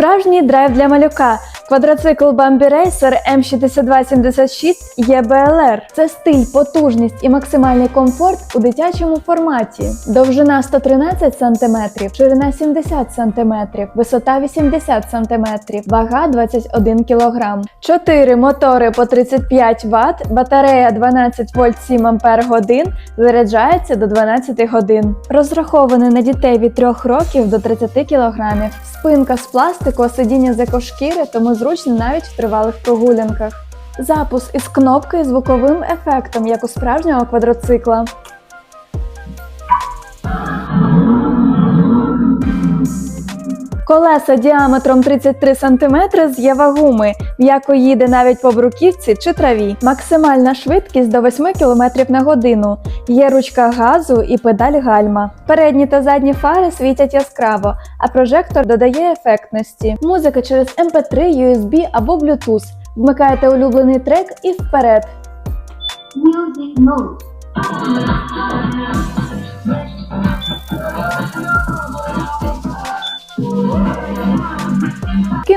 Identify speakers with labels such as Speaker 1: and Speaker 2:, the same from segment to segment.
Speaker 1: Справжній драйв для малюка. Квадроцикл Bambi Racer M6276 EBLR. Це стиль, потужність і максимальний комфорт у дитячому форматі. Довжина 113 см, ширина 70 см, висота 80 см, вага 21 кг. 4 мотори по 35 Вт, батарея 12 вольт 7 Ампер годин, заряджається до 12 годин. Розрахований на дітей від 3 років до 30 кг. Спинка з пластику, сидіння з екошкіри, тому зручно навіть в тривалих прогулянках. Запуск із кнопки звуковим ефектом, як у справжнього квадроцикла. Колеса діаметром 33 см з євагуми, м'яко їде навіть по бруківці чи траві. Максимальна швидкість до 8 км на годину. Є ручка газу і педаль гальма. Передні та задні фари світять яскраво, а прожектор додає ефектності. Музика через MP3, USB або Bluetooth. Вмикаєте улюблений трек і вперед.
Speaker 2: Music mode.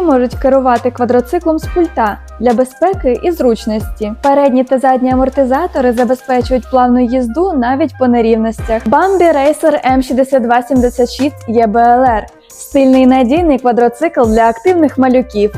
Speaker 1: Можуть керувати квадроциклом з пульта для безпеки і зручності. Передні та задні амортизатори забезпечують плавну їзду навіть по нерівностях. Bambi Racer M6276 EBLR – стильний і надійний квадроцикл для активних малюків.